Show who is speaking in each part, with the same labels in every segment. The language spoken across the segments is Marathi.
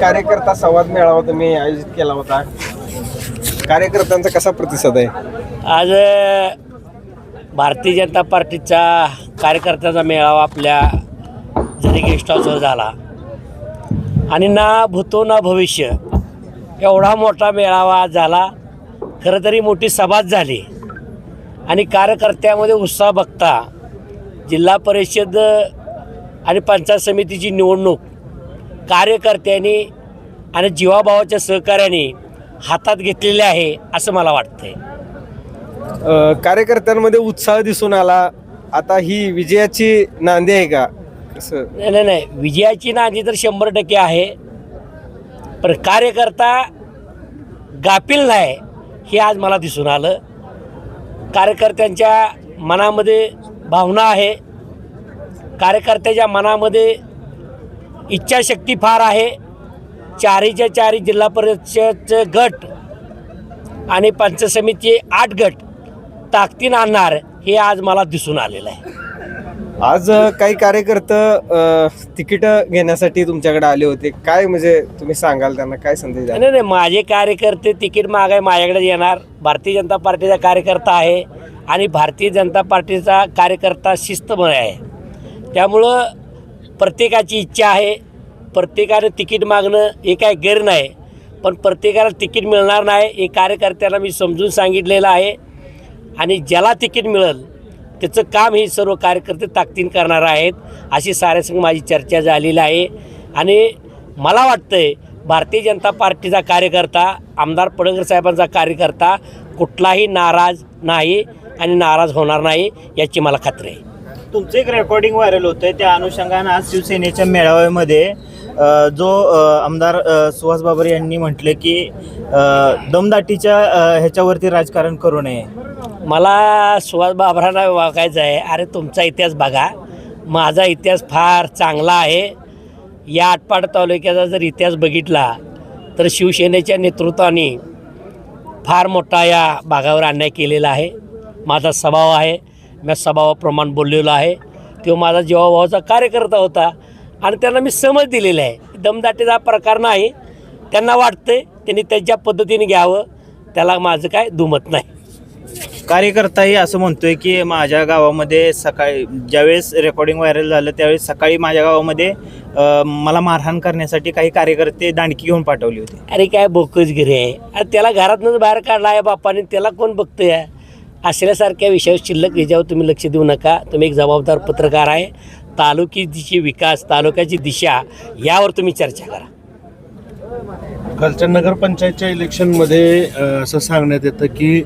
Speaker 1: कार्यकर्ता संवाद मेळावा तुम्ही आयोजित केला होता. कार्यकर्त्यांचा कसा प्रतिसाद आहे?
Speaker 2: आज भारतीय जनता पार्टीचा कार्यकर्त्याचा मेळावा आपल्या जरी गेस्ट हाऊसवर झाला. आणि ना भूतो ना भविष्य एवढा मोठा मेळावा झाला. खरं तरी मोठी सभाच झाली. आणि कार्यकर्त्यामध्ये उत्साह बघता जिल्हा परिषद आणि पंचायत समितीची निवडणूक कार्यकर्त्यांनी आणि जीवाभावाच्या सहकार्याने हातात घेतलेली आहे असं मला वाटतंय.
Speaker 1: अ, कार्यकर्त्यांमध्ये उत्साह दिसून आला. आता ही विजयाची नांदी आहे का? कसं?
Speaker 2: नाही नाही नाही. विजयाची नांदी तर शंभर टक्के आहे. पण कार्यकर्ता गाफील नाही हे आज मला दिसून आलं. कार्यकर्त्यांच्या मनामध्ये भावना आहे. कार्यकर्त्याच्या मनामध्ये इच्छाशक्ती फार आहे. चारीच्या चारी जिल्हा परिषदचे गट आणि पंचायत समितीचे आठ गट ताकदीन आणणार हे आज मला दिसून आलेलं आहे.
Speaker 1: आज काही कार्यकर्ते तिकीट घेण्यासाठी तुमच्याकडे आले होते. काय म्हणजे तुम्ही सांगाल त्यांना? काय संदेश
Speaker 2: नाही नाही माझे कार्यकर्ते तिकीट मागाय माझ्याकडे येणार. भारतीय जनता पार्टीचा कार्यकर्ता आहे आणि भारतीय जनता पार्टीचा कार्यकर्ता शिस्तमय आहे. त्यामुळं प्रत्येकाची इच्छा आहे. प्रत्येकाने तिकीट मागणं हे काय गैर नाही. पण प्रत्येकाला तिकीट मिळणार नाही हे कार्यकर्त्याला मी समजून सांगितलेलं आहे. आणि ज्याला तिकीट मिळेल त्याचं काम हे सर्व कार्यकर्ते ताकदीन करणार आहेत अशी साऱ्यासंग माझी चर्चा झालेली आहे. आणि मला वाटतं आहे भारतीय जनता पार्टीचा कार्यकर्ता आमदार पडंगर साहेबांचा कार्यकर्ता कुठलाही नाराज नाही आणि नाराज होणार नाही याची मला खात्री आहे.
Speaker 3: तुमचं एक रेकॉर्डिंग व्हायरल होतंय त्या अनुषंगानं आज शिवसेनेच्या मेळाव्यामध्ये जो आमदार सुहास बाबर यांनी म्हटले की दमदाटीच्या ह्याच्यावरती राजकारण करू नये.
Speaker 2: मला सुहास बाबरांना वागायचं आहे अरे तुमचा इतिहास बघा. माझा इतिहास फार चांगला आहे. या आटपाड तालुक्याचा जर इतिहास बघितला तर शिवसेनेच्या नेतृत्वाने फार मोठा या भागावर अन्याय केलेला आहे. माझा स्वभाव आहे. मी स्वभावाप्रमाणे बोललेलो आहे. तो माझा जीवाभावाचा कार्यकर्ता होता. आणि त्यांना मी समज दिलेली आहे. दमदाटीचा प्रकार नाही. त्यांना वाटतंय त्यांनी त्यांच्या पद्धतीने घ्यावं. त्याला माझं काय दुमत नाही.
Speaker 3: कार्यकर्ताही असं म्हणतोय की माझ्या गावामध्ये सकाळी ज्यावेळेस रेकॉर्डिंग व्हायरल झालं त्यावेळेस सकाळी माझ्या गावामध्ये अ, मला मारहाण करण्यासाठी काही कार्यकर्ते दांडकी घेऊन पाठवली होती.
Speaker 2: अरे काय बोकसगिरी आहे. अरे त्याला घरातूनच बाहेर काढला आहे बापाने. त्याला कोण बघतोय? असल्यासारख्या विषयावर शिल्लक याच्यावर तुम्ही लक्ष देऊ नका. तुम्ही एक जबाबदार पत्रकार आहे. तालुक्याची विकास तालुक्याची दिशा यावर तुम्ही चर्चा करा.
Speaker 4: कालच्या नगरपंचायतच्या इलेक्शनमध्ये असं सांगण्यात येतं की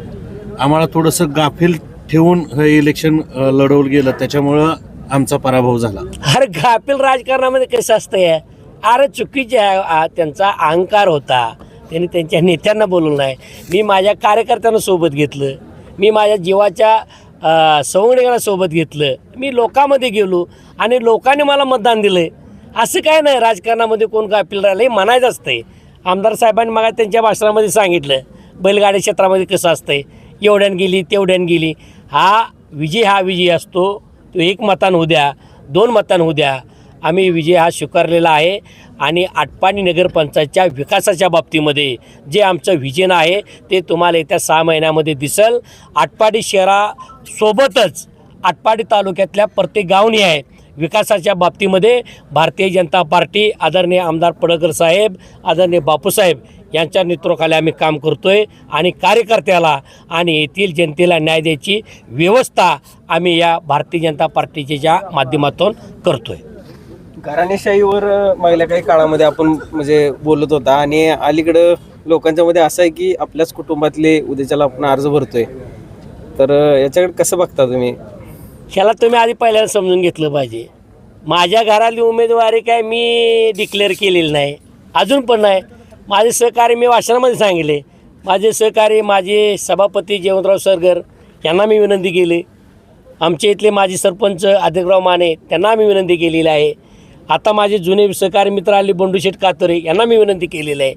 Speaker 4: आम्हाला थोडंसं गाफील ठेवून हे इलेक्शन लढवलं गेलं. त्याच्यामुळं आमचा पराभव झाला.
Speaker 2: अरे गाफील राजकारणामध्ये कसं असतंय अरे चुकीचे आहे. त्यांचा अहंकार होता. त्यांनी त्यांच्या नेत्यांना बोलवलं नाही. मी माझ्या कार्यकर्त्यांना सोबत घेतलं. मी माझ्या जीवाच्या अ, सोबत घेतलं. मी लोकांमध्ये गेलो आणि लोकांनी मला मतदान दिलं असं काय नाही राजकारणामध्ये कोण काय अपील राहिलं हे म्हणायचं असतंय. आमदार साहेबांनी मला त्यांच्या भाषणामध्ये सांगितलं बैलगाडी क्षेत्रामध्ये कसं असतंय. एवढ्यान गेली तेवढ्यान गेली. हा विजय हा विजय असतो. तो एक मतान होऊ द्या दोन मतान होऊ द्या. आम्ही विजय हा स्वीकारलेला आहे. आणि आटपाडी नगरपंचायतच्या विकासाच्या बाबतीमध्ये जे आमचं विजन आहे ते तुम्हाला येत्या सहा महिन्यामध्ये दिसल. आटपाडी शहरासोबतच आटपाडी तालुक्यातल्या प्रत्येक गावनी आहे. विकासाच्या बाबतीमध्ये भारतीय जनता पार्टी आदरणीय आमदार पडकर साहेब आदरणीय बापूसाहेब यांच्या नेतृत्वाखाली आम्ही काम करतो आहे आणि कार्यकर्त्याला आणि येथील जनतेला न्याय द्यायची व्यवस्था आम्ही या भारतीय जनता पार्टीच्या माध्यमातून करतो आहे
Speaker 1: घराणेशाहीवर अ, मागल्या काही काळामध्ये आपण म्हणजे बोलत होता आणि अलीकडं लोकांच्या मध्ये असं आहे की आपल्याच कुटुंबातले उद्याच्याला आपण अर्ज भरतोय. तर अ, याच्याकडे कसं बघता तुम्ही?
Speaker 2: ह्याला तुम्ही आधी पहिल्यांदा समजून घेतलं पाहिजे. माझ्या घराली उमेदवारी काय मी डिक्लेअर केलेली नाही. अजून पण नाही. माझे सहकारी मी वाचनामध्ये सांगितले. माझे सहकारी माझे सभापती जयवंतराव सरगर यांना मी विनंती केली. आमच्या इथले माजी सरपंच आदिकराव माने त्यांना मी विनंती केलेली आहे. आता माझे जुने सहकारी मित्र आले बंडूशेठ कातरे यांना मी विनंती केलेली आहे.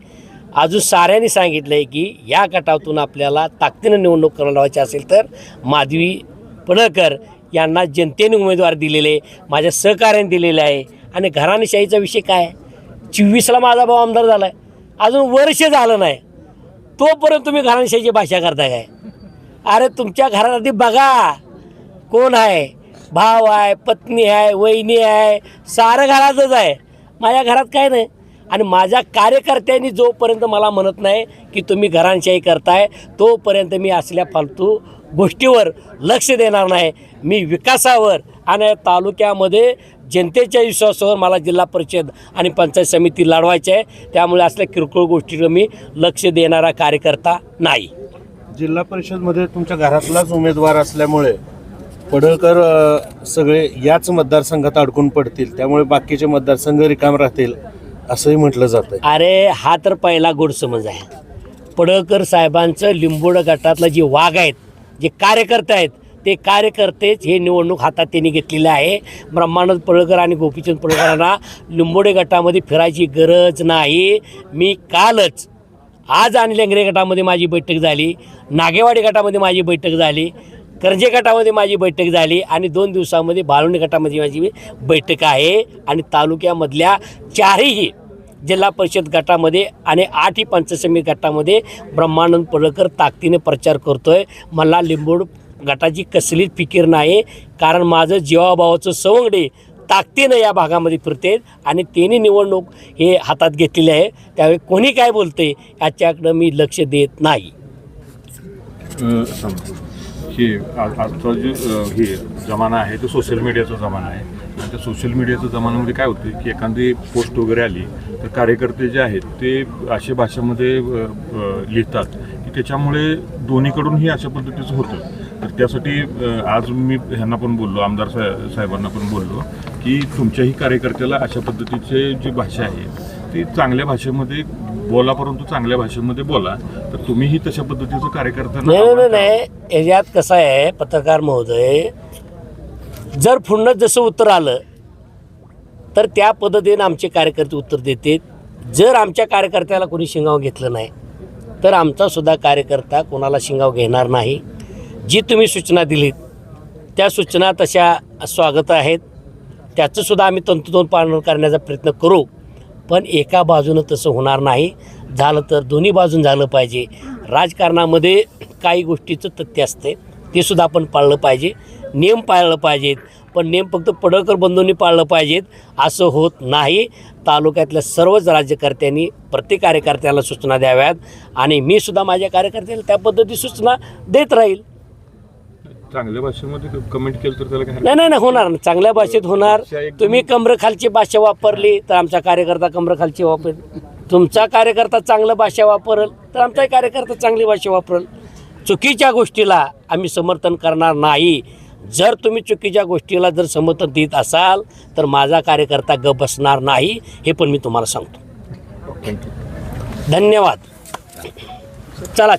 Speaker 2: अजून साऱ्यांनी सांगितलं आहे की या गटातून आपल्याला ताकदीनं निवडणूक करून लावायची असेल तर माधवी पडळकर यांना जनतेने उमेदवार दिलेले माझ्या सहकार्याने दिलेले आहे. आणि घराणेशाहीचा विषय काय? चोवीसला माझा भाऊ आमदार झाला आहे अजून वर्ष झालं नाही. तोपर्यंत तुम्ही घराणशाहीची भाषा करताय काय? अरे तुमच्या घरात आधी बघा कोण आहे. भाव आहे पत्नी आहे वहिनी आहे सारं घरातच आहे. माझ्या घरात काय नाही. आणि माझ्या कार्यकर्त्यांनी जोपर्यंत मला म्हणत नाही की तुम्ही घरांशाही करताय तोपर्यंत मी असल्या फालतू गोष्टीवर लक्ष देणार नाही. मी विकासावर आणि तालुक्यामध्ये जनतेच्या विश्वासावर मला जिल्हा परिषद आणि पंचायत समिती लढवायची आहे. त्यामुळे असल्या किरकोळ गोष्टीवर मी लक्ष देणारा कार्यकर्ता नाही.
Speaker 4: जिल्हा परिषदमध्ये तुमच्या घरातलाच उमेदवार असल्यामुळे पडळकर अ, सगळे याच मतदारसंघात अडकून पडतील त्यामुळे बाकीचे मतदारसंघ रिकाम राहतील असंही म्हटलं जातं
Speaker 2: अरे हा तर पहिला गोडसमज आहे. पडळकर साहेबांचं लिंबोड गटातलं जे वाघ आहेत जे कार्यकर्ते आहेत ते कार्यकर्तेच हे निवडणूक हातात त्यांनी घेतलेली आहे. ब्रह्मानंद पडळकर आणि गोपीचंद पडळकरांना लिंबोडे गटामध्ये फिरायची गरज नाही. मी कालच आज आणि लेंगरे गटामध्ये माझी बैठक झाली नागेवाडी गटामध्ये माझी बैठक झाली कर्जे गटामध्ये माझी बैठक झाली आणि दोन दिवसामध्ये बाळवणी गटामध्ये माझी बैठक आहे आणि तालुक्यामधल्या चारही जिल्हा परिषद गटामध्ये आणि आठही पंचसमी गटामध्ये ब्रह्मानंद पडळकर ताकदीने प्रचार करतो आहे मला लिंबोड गटाची कसलीच फिकीर नाही कारण माझं जीवाभावाचं सवंगडे ताकदीनं या भागामध्ये फिरते आणि त्यांनी निवडणूक हे हातात घेतलेली आहे. त्यावेळी कोणी काय बोलते याच्याकडं मी लक्ष देत नाही.
Speaker 5: हे आजचा जो हे जमाना आहे तो सोशल मीडियाचा जमाना आहे. आणि त्या सोशल मीडियाच्या जमान्यामध्ये काय होतं की एखादी पोस्ट वगैरे आली तर कार्यकर्ते जे आहेत ते अशा भाषेमध्ये लिहितात की त्याच्यामुळे दोन्हीकडूनही अशा पद्धतीचं होतं. तर त्यासाठी आज मी ह्यांना पण बोललो आमदार सा साहेबांना पण बोललो की तुमच्याही कार्यकर्त्याला अशा पद्धतीचे जी भाषा आहे ती चांगल्या भाषेमध्ये बोला परंतु चांगल्या भाषेमध्ये बोला तर तुम्हीही तशा पद्धतीचं कार्यकर्त्यांना
Speaker 2: नाही नाही नाही. याच्यात कसं आहे पत्रकार महोदय जर पुन्हा जसं उत्तर आलं तर त्या पद्धतीने आमचे कार्यकर्ते उत्तर देतात जर आमच्या कार्यकर्त्याला कोणी शिंगाव घेतलं नाही तर आमचा सुद्धा कार्यकर्ता कोणाला शिंगाव घेणार नाही. जी तुम्ही सूचना दिलीत त्या सूचना तशा स्वागत आहेत. त्याचंसुद्धा आम्ही तंतोतंत पालन करण्याचा प्रयत्न करू. पण एका बाजूनं तसं होणार नाही. झालं तर दोन्ही बाजून झालं पाहिजे. राजकारणामध्ये काही गोष्टीचं तथ्य असते ते सुद्धा आपण पाळलं पाहिजे. नियम पाळलं पाहिजेत. पण नियम फक्त पडळकर बंधूंनी पाळलं पाहिजेत. असं होत नाही. तालुक्यातल्या सर्वच राज्यकर्त्यांनी प्रत्येक कार्यकर्त्याला सूचना द्याव्यात. आणि मी सुद्धा माझ्या कार्यकर्त्याला त्या पद्धती सूचना देत राहील.
Speaker 5: चांगल्या भाषेमध्ये कमेंट केलं तर त्याला काय
Speaker 2: नाही नाही नाही होणार ना. चांगल्या भाषेत होणार. तुम्ही कमरखालची भाषा वापरली तर आमचा कार्यकर्ता कमरखालची वापर तुमचा कार्यकर्ता चांगलं भाषा वापरल तर आमचाही कार्यकर्ता चांगली भाषा वापरल. चुकीच्या गोष्टीला आम्ही समर्थन करणार नाही. जर तुम्ही चुकीच्या गोष्टीला जर समर्थन देत असाल तर माझा कार्यकर्ता ग बसणार नाही हे पण मी तुम्हाला सांगतो. धन्यवाद. चला